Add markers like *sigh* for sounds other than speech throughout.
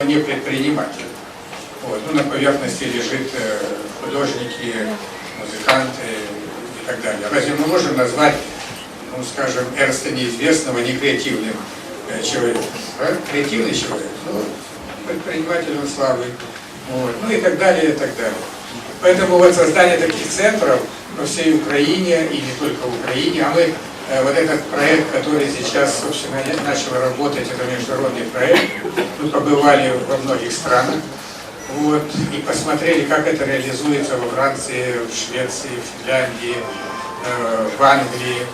не предприниматель. Вот. Ну, на поверхности лежит э, художники, музыканты и так далее. Разве мы можем назвать, ну, скажем, Эрста неизвестного некреативным э, человеком? А? Креативный человек, ну, предприниматель он слабый. Вот. Ну и так далее, и так далее. Поэтому вот создание таких центров по всей Украине, и не только в Украине, а мы вот этот проект, который сейчас, собственно, начал работать, это международный проект, мы побывали во многих странах, вот, и посмотрели, как это реализуется во Франции, в Швеции, в Финляндии, э, в Англии,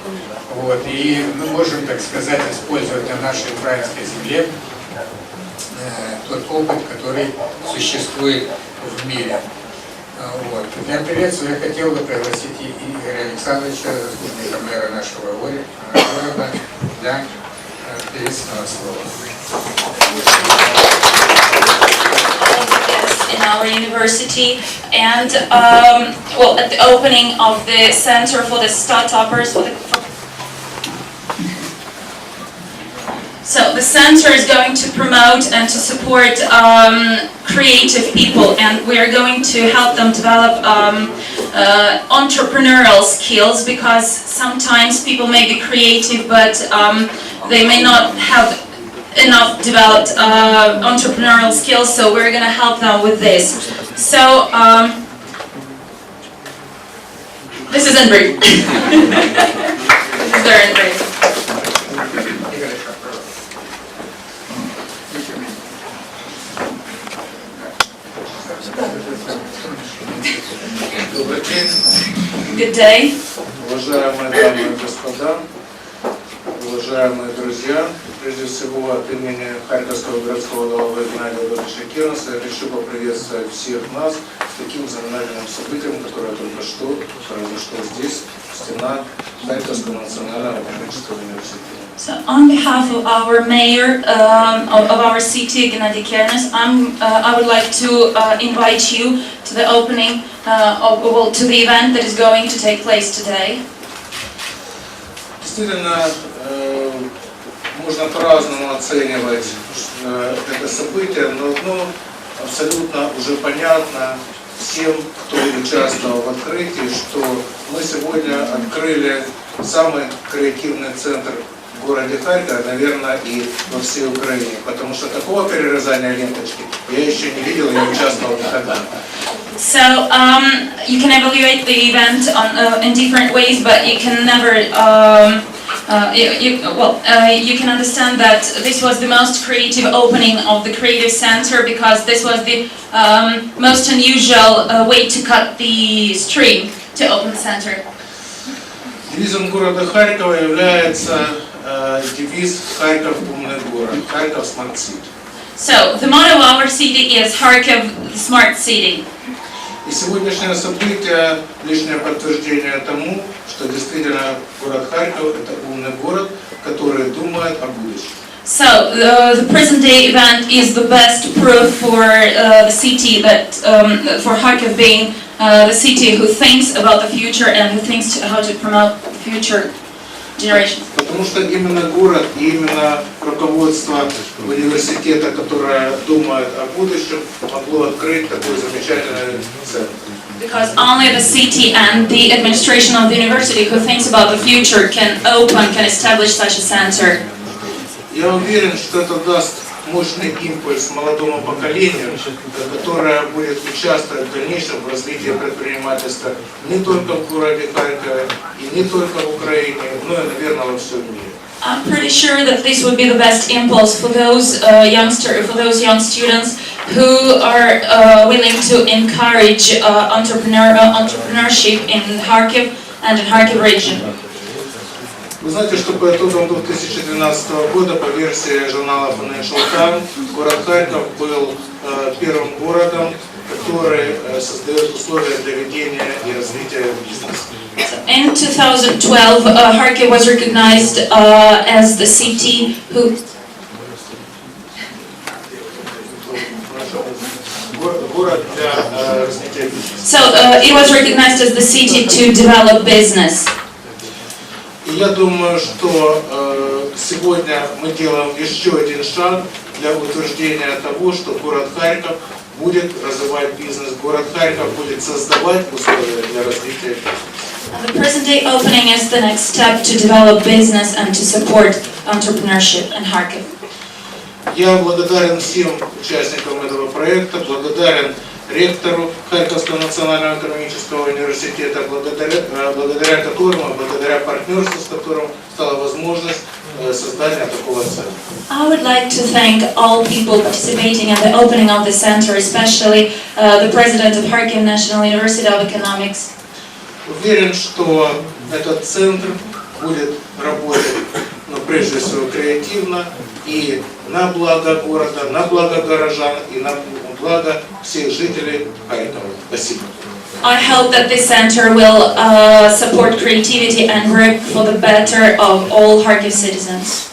вот, и мы можем, так сказать, использовать на нашей украинской земле э, тот опыт, который существует в мире. А, Вот. Для приветствия я хотел бы пригласить и Игоря Александровича, заслуженного мэра нашего горе- города, для э, приветственного слова. in our university and um, well at the opening of the center for the startuppers for the for so the center is going to promote and to support um, creative people and we are going to help them develop um, uh, entrepreneurial skills because sometimes people may be creative but um, they may not have enough developed uh, entrepreneurial skills, so we're gonna help them with this. So, um, this is in. *laughs* This is in brief. Добрый день, Good day. уважаемые дамы и господа, уважаемые друзья. Прежде всего, от имени Харьковского городского главы Геннадия Борисовича Кернса я хочу поприветствовать всех нас с таким знаменательным событием, которое только что произошло здесь, в стенах Харьковского национального технического университета. So, on behalf of our mayor um, of, of our city, Gennady Kernes, I'm, uh, I would like to uh, invite you to the opening uh, of, well, to the event that is going to take place today. Действительно, э, можно по-разному оценивать э, это событие, но одно абсолютно уже понятно всем, кто участвовал в открытии, что мы сегодня открыли самый креативный центр в городе Харькове, наверное, и во всей Украине, потому что такого перерезания ленточки я еще не видел, я участвовал никогда. So um, you can evaluate the event on, uh, in different ways, but you can never. Um, uh, you, you, well, uh, you can understand that this was the most creative opening of the Creative Center because this was the um, most unusual uh, way to cut the string to open the center. Девизом города Харькова является э, девиз «Харьков – умный город», «Харьков – Smart City». So the motto of our city is Kharkiv, the smart city. И сегодняшнее событие – лишнее подтверждение тому, что действительно город Харьков – это умный город, который думает о будущем. So uh, the present day event is the best proof for uh, the city that um, for Kharkiv being uh, the city who thinks about the future and who thinks to, how to promote the future generations. Потому что именно город и именно руководство университета, которое думает о будущем, могло открыть такой замечательный центр. Because only the city and the administration of the university who thinks about the future can open, can establish such a center. Я уверен, что это даст мощный импульс молодому поколению, которое будет участвовать в дальнейшем в развитии предпринимательства не только в городе Харькове и не только в Украине, но и, наверное, во всем мире. I'm pretty sure that this would be the best impulse for those uh, youngster, for those young students who are uh, willing to encourage uh, entrepreneur, uh, entrepreneurship in Kharkiv and in Kharkiv region. Вы знаете, что по итогам 2012 года, по версии журнала Financial Times, город Харьков был э, первым городом, который э, создает условия для ведения и развития бизнеса. In 2012, uh, Kharkiv was recognized uh, as the city who Город для э, развития бизнеса. so uh, it was recognized as the city to develop business. И я думаю, что э, сегодня мы делаем еще один шаг для утверждения того, что город Харьков будет развивать бизнес, город Харьков будет создавать условия для развития бизнеса. And the present day opening is the next step to develop business and to support entrepreneurship in Kharkiv. Я благодарен всем участникам этого проекта, благодарен ректору Харьковского национального экономического университета, благодаря, э, благодаря которому, благодаря партнерству, с которым стала возможность э, создания такого центра. I would like to thank all people participating in the opening of the center, especially uh, the president of Kharkiv National University of Economics. Уверен, что этот центр будет работать, ну, прежде всего, креативно и на благо города, на благо горожан и на благо всех жителей Харькова. Спасибо. I hope that this center will uh, support creativity and work for the better of all Kharkiv citizens.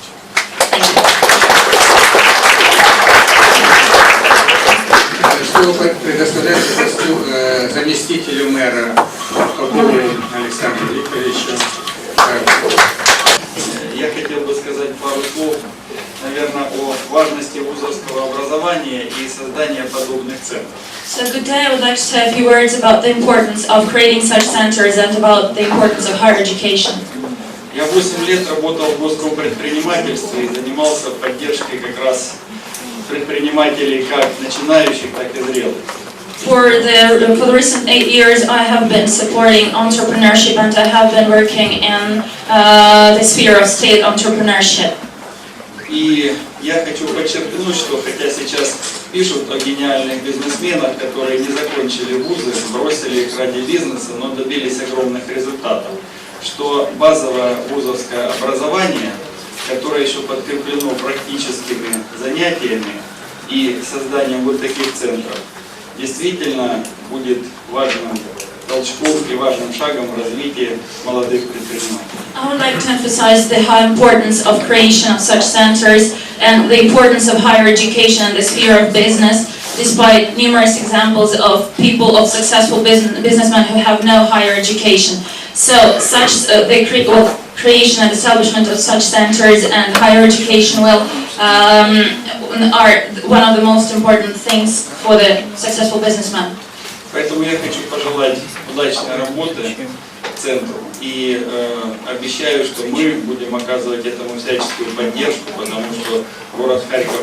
Thank you. Э, заместителю мэра образования и создания подобных центров. So good day, I would like to say a few words about the importance of creating such centers and about the importance of higher education. Я 8 лет работал в городском предпринимательстве и занимался поддержкой как раз предпринимателей как начинающих, так и зрелых. For the, for the recent eight years, I have been supporting entrepreneurship and I have been working in uh, the sphere of state entrepreneurship. И Я хочу подчеркнуть, что хотя сейчас пишут о гениальных бизнесменах, которые не закончили вузы, бросили их ради бизнеса, но добились огромных результатов, что базовое вузовское образование, которое еще подкреплено практическими занятиями и созданием вот таких центров, действительно будет важным толчком и важным шагом в развитии молодых предпринимателей. I would like to emphasize the high importance of creation of such centers and the importance of higher education in the sphere of business, despite numerous examples of people of successful business, businessmen who have no higher education. So such, uh, the cre- well, creation and establishment of such centers and higher education will, um, are one of the most important things for the successful businessman. Поэтому я хочу пожелать удачной работы центру и э, обещаю, что мы будем оказывать этому всяческую поддержку, потому что город Харьков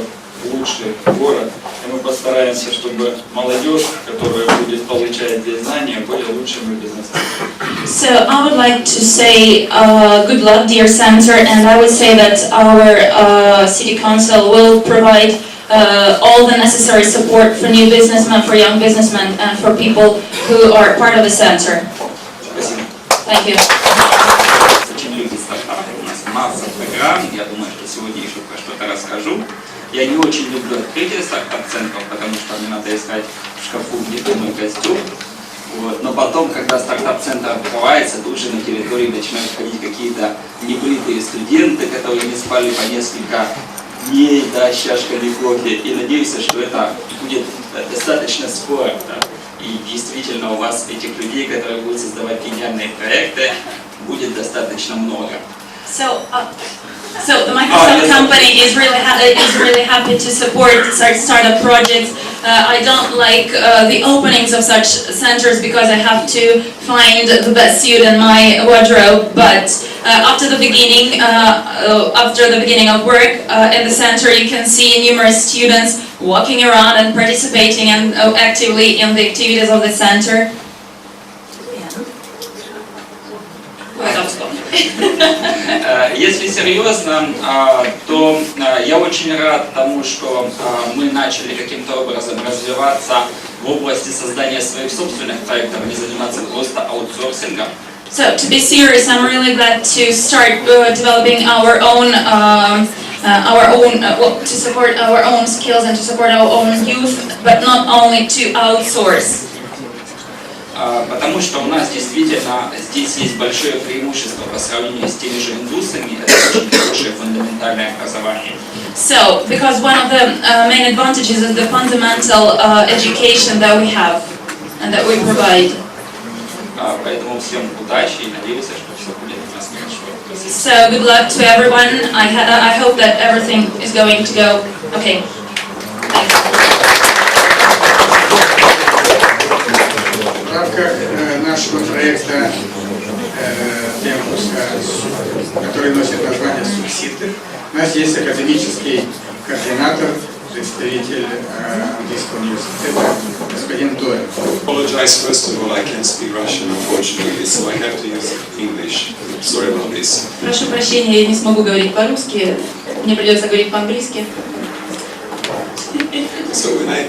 лучший город, и мы постараемся, чтобы молодежь, которая будет получать здесь знания, были лучшими бизнесменами. So I would like to say uh, good luck, dear center, and I would say that our uh, city council will provide uh, all the necessary support for new businessmen, for young businessmen, and for people who are part of the center. Спасибо. Thank you. Очень стартапы. У нас масса программ. Я думаю, что сегодня еще про что-то расскажу. Я не очень люблю открытие стартап-центров, потому что мне надо искать в шкафу мой костюм. Вот. Но потом, когда стартап-центр открывается, тут же на территории начинают ходить какие-то небритые студенты, которые не спали по несколько дней, да, с чашками кофе. И надеюсь, что это будет достаточно скоро. да. И действительно у вас этих людей, которые будут создавать гениальные проекты, будет достаточно много. So, uh, so the Microsoft yes. company is really ha- is really happy to support such startup projects. Uh, I don't like uh, the openings of such centers because I have to find the best suit in my wardrobe. But uh, after the beginning, uh, uh, after the beginning of work uh, in the center, you can see numerous students walking around and participating and uh, actively in the activities of the center. Э, Если серьезно, а, то а, я очень рад тому, что а, мы начали каким-то образом развиваться в области создания своих собственных проектов, а не заниматься просто аутсорсингом. So to be serious, I'm really glad to start uh, developing our own, um, uh, our own, uh, well, to support our own skills and to support our own youth, but not only to outsource. А, Потому что у нас действительно здесь есть большое преимущество по сравнению с теми же индусами, это очень хорошее фундаментальное образование. So, because one of the uh, main advantages is the fundamental uh, education that we have and that we provide. А, Поэтому всем удачи и надеюсь, что все будет у нас хорошо. So good luck to everyone. I, ha- I hope that everything is going to go okay. Thanks. В рамках э, нашего проекта э, Темпуса, который носит название «Субсиды», у нас есть академический представитель э, английского университета, господин Дойл. apologize first of all, I can't speak Russian unfortunately, so I have to use English. Sorry about this. Прошу прощения, я не смогу говорить по-русски. Мне придется говорить по-английски. So when I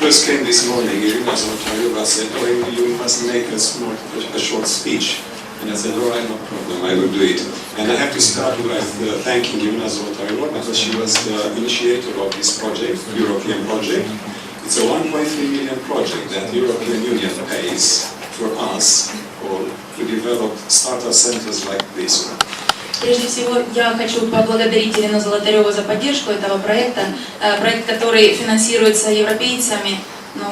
first came this morning, Irina Zolotaryova said, oh, you must make a, small, a short speech. And I said, all right, no problem, I will do it. And I have to start with uh, thanking Irina Zolotaryova because she was the initiator of this project, European project. It's a 1.3 million project that European Union pays for us all to develop startup centers like this one. Прежде всего, я хочу поблагодарить Ирину Золотареву за поддержку этого проекта. Э, Проект, который финансируется европейцами. Ну?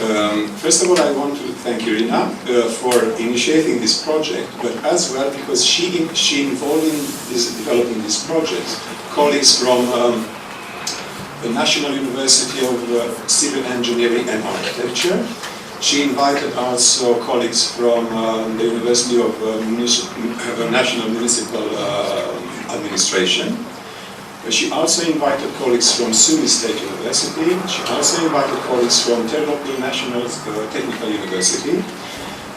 Um, first of all, I want to thank Irina uh, for initiating this project, but as well because she she involved in this, developing this project colleagues from um, the National University of uh, Civil Engineering and Architecture. She invited also colleagues from um, the University of uh, Municip- uh, National Municipal uh, Administration. Uh, She also invited colleagues from SUNY State University. She also invited colleagues from Ternopil National uh, Technical University.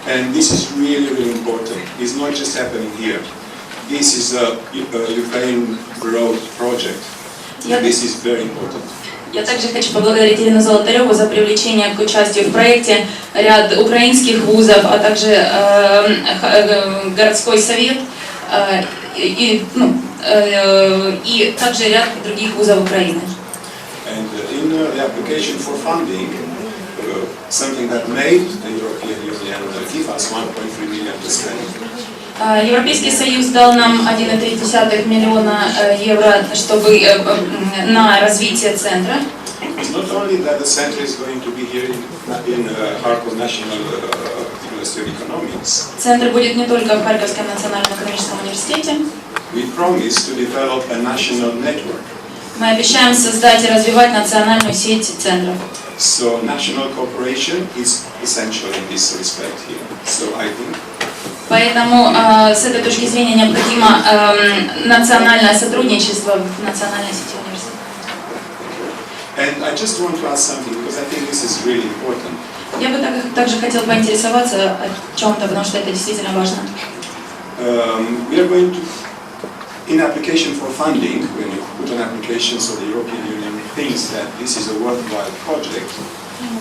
And this is really, really important. It's not just happening here. This is a, U- a Ukraine broad project. Yeah. This is very important. Я также хочу поблагодарить Ирину Золотареву за привлечение к участию в проекте ряд украинских вузов, а также э, х- э, городской совет э, и, ну, э, и также ряд других вузов Украины. And uh, in uh, the application for funding, uh, something that made the European Union uh, give us 1.3 million to spend. Э, Европейский Союз дал нам 1,3 миллиона э, евро, чтобы э, э, на развитие центра. It's not only that the center is going to be here in, in uh, Kharkov National uh, University of Economics. Центр будет не только в Харьковском национальном экономическом университете. We promise to develop a national network. Мы обещаем создать и развивать национальную сеть центров. So national cooperation is essential in this respect here. So I think Поэтому э, с этой точки зрения необходимо эм, национальное сотрудничество в национальной сети университетов. And I just want to ask something because I think this is really important. Я бы так- также хотела поинтересоваться о чем-то, потому что это действительно важно. Um, we are going to, in application for funding, when you put an application so the European Union thinks that this is a worthwhile project,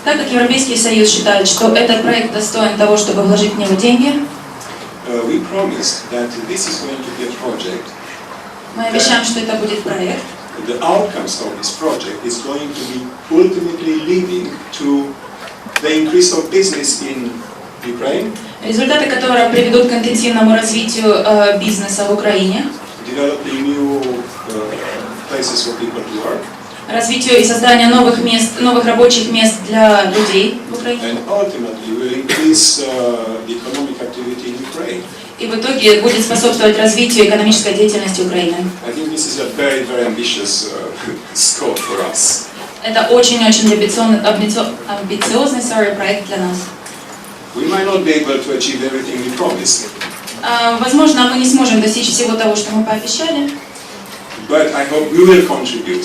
Так как Европейский Союз считает, что этот проект достоин того, чтобы вложить в него деньги, uh, we promised that this is going to be a project мы обещаем, что это будет проект, the outcomes of this project is going to be ultimately leading to the increase of business in Ukraine, результаты которого приведут к интенсивному развитию э, бизнеса в Украине, developing new uh, places for people to work, развитию и созданию новых мест, новых рабочих мест для людей в Украине. and ultimately will increase uh, the economic activity in Ukraine. И в итоге будет способствовать развитию экономической деятельности Украины. I think this is a very, very ambitious uh, *laughs* scope for us. Это очень-очень амбициозный, амбицио- амбициозный sorry, проект для нас. We might not be able to achieve everything we promised, А, Возможно, мы не сможем достичь всего того, что мы пообещали, but I hope we will contribute.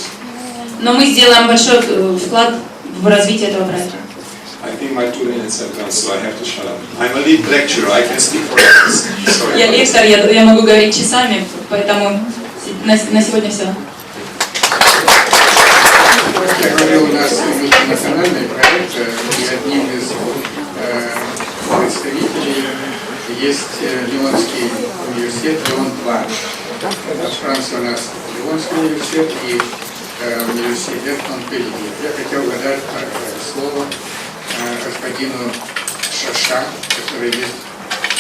но мы сделаем большой э, вклад в развитие этого проекта. I think my two minutes have gone, so I have to shut up. I'm a lead lecturer, I can speak for hours. Sorry. Я лектор, я, я могу говорить часами, поэтому на, на сегодня все. Как я говорил, у нас мультинациональный проект, э, и одним из э, представителей есть э, Лионский университет, Лион-2. От Франции у нас Лионский университет и э, университет Монпелье. Я хотел бы дать э, слово э, господину Шаша, который есть,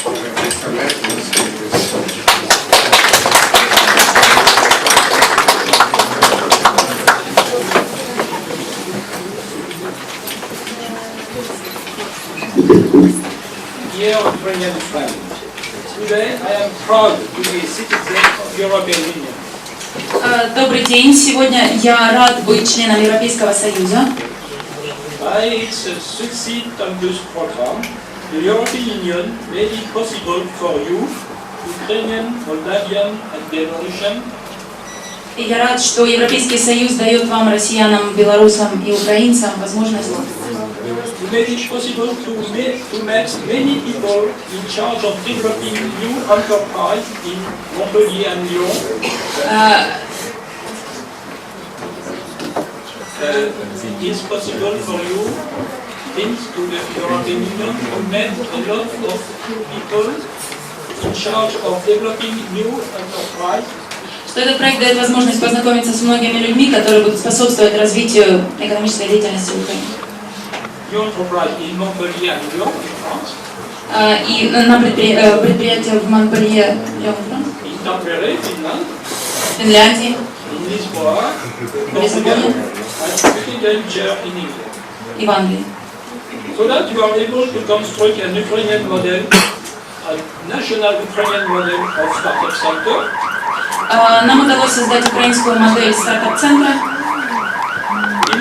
представляет Лионский университет. Year of Ukrainian Friend. Today I am proud to be a citizen of European Union. Э, Добрый день. Сегодня я рад быть членом Европейского Союза. By its uh, succeed campus program, the European Union made it possible for you, Ukrainian, Moldavian and Belarusian, И я рад, что Европейский Союз дает вам, россиянам, белорусам и украинцам, возможность to make it possible to make, to make many people in charge of developing new enterprise in Montpellier and Lyon. э, Uh, it's possible for you, thanks to the European Union, to make a lot of people in charge of developing new enterprise что этот проект дает возможность познакомиться с многими людьми, которые будут способствовать развитию экономической деятельности Украины. new И на предпри- э, предприятия в Монпелье, в Финляндии, в Лиссабоне и в Англии. So that you are able to construct an Ukrainian model, a national Ukrainian model of startup center, Э, Нам удалось создать украинскую модель стартап-центра.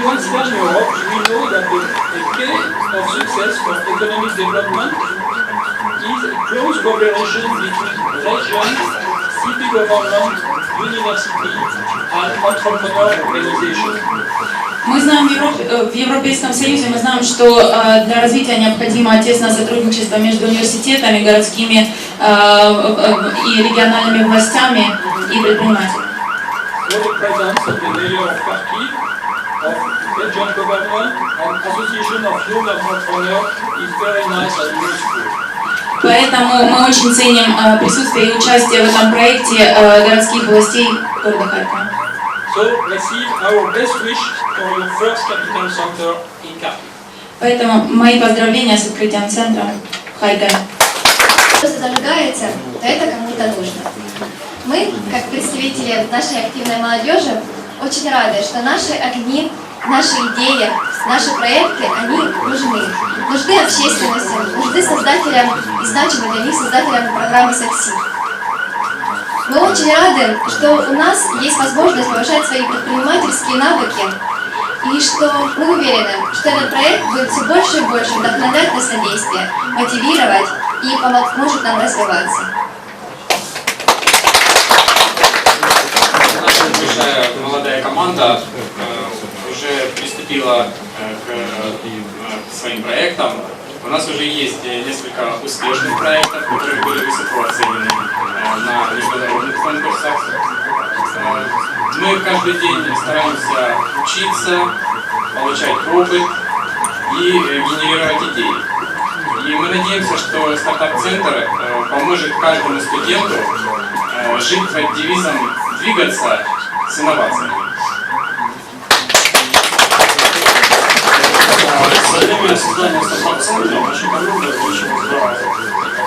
In Western Europe, we know that the, the key of success for economic development is close cooperation between regions, city government, university, and entrepreneur organizations. Мы знаем в, э, в Европейском Союзе, мы знаем, что э, для развития необходимо тесное сотрудничество между университетами, городскими э, и региональными властями и предпринимателями. Kharkiv, of region government, and association of young entrepreneurs is very nice and useful. Поэтому мы очень ценим э, присутствие и участие в этом проекте э, городских властей города Харькова. So our best wish for your first capital center in Kharkiv. Поэтому мои поздравления с открытием центра в Харькове. Что зажигается, то это кому-то нужно. Мы, как представители нашей активной молодежи, очень рады, что наши огни, наши идеи, наши проекты, они нужны. Нужны общественности, нужны создателям и значимы для них создателям программы «Сакси». Мы очень рады, что у нас есть возможность повышать свои предпринимательские навыки, и что мы уверены, что этот проект будет все больше и больше вдохновлять на действие, мотивировать и помо- может нам развиваться. Команда э, уже приступила э, к э, своим проектам. У нас уже есть несколько успешных проектов, которые были высоко оценены на международных конкурсах. Мы каждый день стараемся учиться, получать опыт и генерировать идеи. И мы надеемся, что стартап-центр поможет каждому студенту жить под девизом «двигаться с инновациями». Время создания стартап-центра наша команда очень здорова.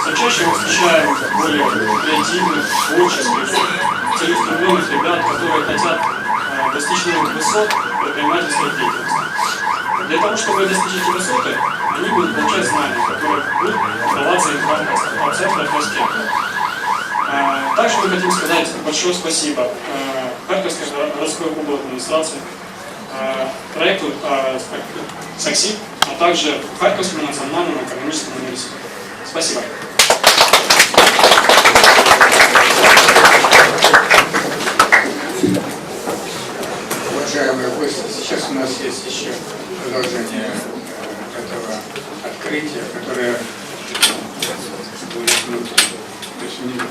Все чаще мы встречаем более креативных, творческих, целеустремленных ребят, которые хотят э, достичь новых высот предпринимательской деятельности. Для того, чтобы достичь эти высоты, они будут получать знания, которые будут даваться им в рамках стартап-центра «First Step». Э, Также мы хотим сказать большое спасибо э, Харьковской городской областной администрации, э, проекту э, САКСИ, а также Харьковскому национальному экономическому университету. Спасибо. Уважаемые гости, сейчас у нас есть еще продолжение э, этого открытия, которое будет ну, то есть не-